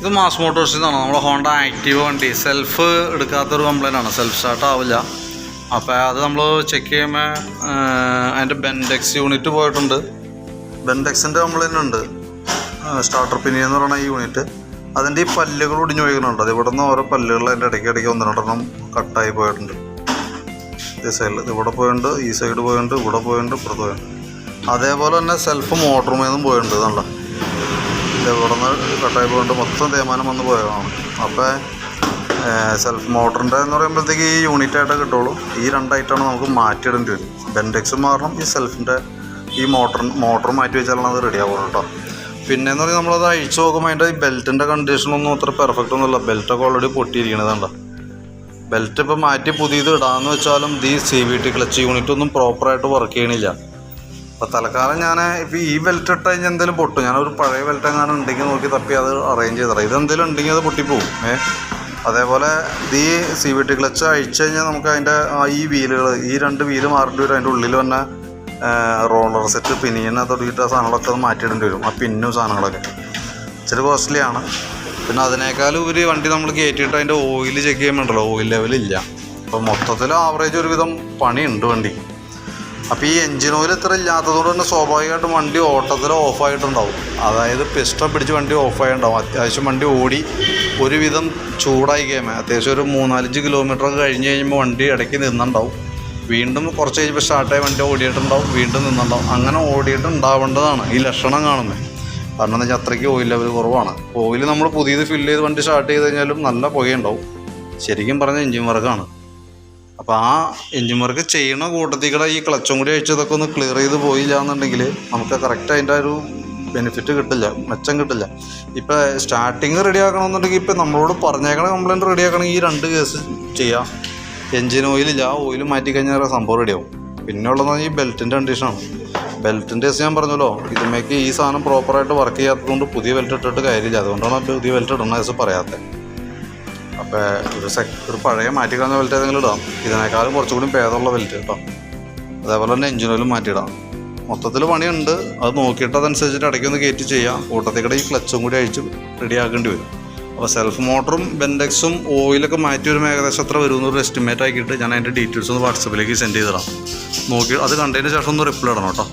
ഇത് മാസ് മോട്ടോഴ്സിൽ നിന്നാണ് നമ്മുടെ ഹോണ്ട ആക്റ്റീവ് വണ്ടി. സെൽഫ് എടുക്കാത്തൊരു കംപ്ലൈന്റ് ആണ്. സെൽഫ് സ്റ്റാർട്ട് ആവില്ല. അപ്പോൾ അത് നമ്മൾ ചെക്ക് ചെയ്യുമ്പോൾ അതിന്റെ ബെൻഡെക്സ് യൂണിറ്റ് പോയിട്ടുണ്ട്. ബെൻഡെക്സിന്റെ കംപ്ലൈന്റ് ഉണ്ട്. സ്റ്റാർട്ടർ പിനി എന്ന് പറയുന്ന യൂണിറ്റ് അതിന്റെ ഈ പല്ലുകൾ ഒടിഞ്ഞു പോയിക്കുന്നുണ്ട്. അത് ഇവിടെ നിന്ന് ഓരോ പല്ലുകൾ അതിന്റെ ഇടയ്ക്ക് ഇടയ്ക്ക് ഒന്ന് രണ്ടെണ്ണം കട്ടായി പോയിട്ടുണ്ട്. ഈ സൈഡിൽ ഇവിടെ പോയിട്ടുണ്ട് ഈ സൈഡ് പോയിട്ടുണ്ട് ഇവിടെ പോയിട്ടുണ്ട് ഇപ്പുറത്ത് പോയിട്ടുണ്ട് അതേപോലെ തന്നെ സെൽഫ് മോട്ടറുമേന്നും പോയിട്ടുണ്ട് ഇത് ഇവിടെ കട്ടായി കൊണ്ട് മൊത്തം തേയ്മാനം വന്ന് പോയതാണ്. അപ്പോൾ സെൽഫ് മോട്ടറിന്റെ എന്ന് പറയുമ്പോഴത്തേക്ക് ഈ യൂണിറ്റ് ആയിട്ടേ കിട്ടുള്ളൂ. ഈ രണ്ടായിട്ടാണ് നമുക്ക് മാറ്റിയിടേണ്ടി വരും. ബെൻഡെക്സ് മാറണം. ഈ സെൽഫിന്റെ ഈ മോട്ടർ മോട്ടർ മാറ്റി വെച്ചാലാണ് അത് റെഡി ആവുള്ളൂ കേട്ടോ. പിന്നെ എന്ന് പറഞ്ഞാൽ നമ്മളത് അഴിച്ചു നോക്കുമ്പോൾ അതിന്റെ ഈ ബെൽറ്റിന്റെ കണ്ടീഷനൊന്നും അത്ര പെർഫെക്റ്റ് ഒന്നുമില്ല. ബെൽറ്റൊക്കെ ഓൾറെഡി കണ്ടോ. ബെൽറ്റ് ഇപ്പോൾ മാറ്റി പുതിയത് ഇടാമെന്ന് വെച്ചാലും ഈ C V T clutch unit ഒന്നും പ്രോപ്പറായിട്ട് വർക്ക് ചെയ്യണില്ല. അപ്പോൾ തൽക്കാലം ഞാൻ ഇപ്പോൾ ഈ ബെൽറ്റ് ഇട്ട് കഴിഞ്ഞാൽ എന്തെങ്കിലും പൊട്ടും. ഞാനൊരു പഴയ ബെൽറ്റ് എങ്ങാനും ഉണ്ടെങ്കിൽ നോക്കി തപ്പി അത് അറേഞ്ച് ചെയ്തറാം ഇതെന്തെങ്കിലും ഉണ്ടെങ്കിൽ അത് പൊട്ടിപ്പോവും. ഏ? അതേപോലെ ഈ സി വി ടി ക്ലച്ച് അഴിച്ചു കഴിഞ്ഞാൽ നമുക്ക് അതിന്റെ ഈ വീലുകൾ ഈ രണ്ട് വീൽ മാറേണ്ടി വരും. അതിന്റെ ഉള്ളിൽ തന്നെ റോളർ സെറ്റ് പിനിയനെ തുടങ്ങിയിട്ട് ആ സാധനങ്ങളൊക്കെ അത് മാറ്റിയിടേണ്ടി വരും. ആ പിന്നും സാധനങ്ങളൊക്കെ. ഇച്ചിരി കോസ്റ്റ്ലിയാണ് പിന്നെ അതിനേക്കാൾ ഉപരി വണ്ടി നമ്മൾ കയറ്റിയിട്ട് അതിന്റെ ഓയിൽ ചെക്ക് ചെയ്യുമ്പോണ്ടല്ലോ ഓയിൽ ലെവലില്ല അപ്പോൾ മൊത്തത്തിൽ ആവറേജ് ഒരുവിധം പണിയുണ്ട് വണ്ടി. അപ്പോൾ ഈ എൻജിൻ ഓയിൽ ഇത്ര ഇല്ലാത്തതുകൊണ്ട് തന്നെ സ്വാഭാവികമായിട്ടും വണ്ടി ഓട്ടത്തിൽ ഓഫായിട്ടുണ്ടാവും അതായത് പിസ്റ്റം പിടിച്ച് വണ്ടി ഓഫായിട്ടുണ്ടാവും അത്യാവശ്യം വണ്ടി ഓടി ഒരുവിധം ചൂടായി കഴിയുമ്പോൾ അത്യാവശ്യം ഒരു മൂന്നാലഞ്ച് കിലോമീറ്റർ കഴിഞ്ഞ് കഴിയുമ്പോൾ വണ്ടി ഇടയ്ക്ക് നിന്നുണ്ടാവും. വീണ്ടും കുറച്ച് കഴിയുമ്പോൾ സ്റ്റാർട്ടായി വണ്ടി ഓടിയിട്ടുണ്ടാവും. വീണ്ടും നിന്നുണ്ടാവും. അങ്ങനെ ഓടിയിട്ട് ഉണ്ടാവേണ്ടതാണ് ഈ ലക്ഷണം കാണുന്നത് കാരണം എന്താ വെച്ചാൽ അത്രയ്ക്ക് ഓയിൽ ലെവൽ കുറവാണ്. ഓയിൽ നമ്മൾ പുതിയത് ഫില്ല് ചെയ്ത് വണ്ടി സ്റ്റാർട്ട് ചെയ്ത് കഴിഞ്ഞാലും നല്ല പുകയുണ്ടാവും. ശരിക്കും പറഞ്ഞാൽ എൻജിൻ വർക്കാണ് അപ്പോൾ ആ എൻജിൻ ചെയ്യണ കൂട്ടത്തിൽ കൂടെ ഈ ക്ലച്ചും കൂടി അഴിച്ചതൊക്കെ ഒന്ന് ക്ലിയർ ചെയ്ത് പോയില്ല എന്നുണ്ടെങ്കിൽ നമുക്ക് കറക്റ്റ് അതിന്റെ ഒരു ബെനിഫിറ്റ് കിട്ടില്ല മെച്ചം കിട്ടില്ല. ഇപ്പം സ്റ്റാർട്ടിങ് റെഡി ആക്കണമെന്നുണ്ടെങ്കിൽ ഇപ്പം നമ്മളോട് പറഞ്ഞേക്കണ കംപ്ലയിന്റ് റെഡി ആക്കണമെങ്കിൽ ഈ രണ്ട് കേസ് ചെയ്യാം. എൻജിൻ ഓയിലില്ല ആ ഓയിൽ മാറ്റി കഴിഞ്ഞാൽ സംഭവം റെഡിയാവും പിന്നെ ഉള്ളതെന്ന് ഈ ബെൽറ്റിന്റെ കണ്ടീഷനാണ് ബെൽറ്റിന്റെ കേസ് ഞാൻ പറഞ്ഞല്ലോ ഇതിമേക്ക് ഈ സാധനം പ്രോപ്പറായിട്ട് വർക്ക് ചെയ്യാത്തതുകൊണ്ട് പുതിയ ബെൽറ്റ് ഇട്ടിട്ട് കാര്യമില്ല. അതുകൊണ്ടാണ് പുതിയ ബെൽറ്റ് ഇടുന്ന കേസ് പറയാത്തത്. അപ്പോൾ ഒരു സെക് ഒരു പഴയ മാറ്റി കളഞ്ഞ ബെൽറ്റ് ഏതെങ്കിലും ഇടാം. ഇതിനേക്കാളും കുറച്ചുകൂടി ഭേദമുള്ള ബെൽറ്റ് കേട്ടോ. അതേപോലെ തന്നെ എഞ്ചിൻ ഓയിലും മാറ്റിയിടാം. മൊത്തത്തിൽ പണിയുണ്ട്. അത് നോക്കിയിട്ട് അതനുസരിച്ചിട്ട് ഇടയ്ക്കൊന്ന് കയറ്റി ചെയ്യാം. കൂട്ടത്തിൽ കൂടെ ഈ ക്ലച്ചും കൂടി അഴിച്ച് റെഡി ആക്കേണ്ടി വരും. അപ്പോൾ സെൽഫ് മോട്ടറും ബെൻഡെക്സും ഓയിലൊക്കെ മാറ്റി വരുമ്പോൾ ഏകദേശം എത്ര വരും എന്നൊരു എസ്റ്റിമേറ്റ് ആക്കിയിട്ട് ഞാൻ അതിന്റെ ഡീറ്റെയിൽസ് ഒന്ന് വാട്സപ്പിലേക്ക് സെൻഡ് ചെയ്തിടാം. നോക്കി അത് കണ്ടതിന് ശേഷം ഒന്ന് റിപ്ലൈ ഇടണം കേട്ടോ.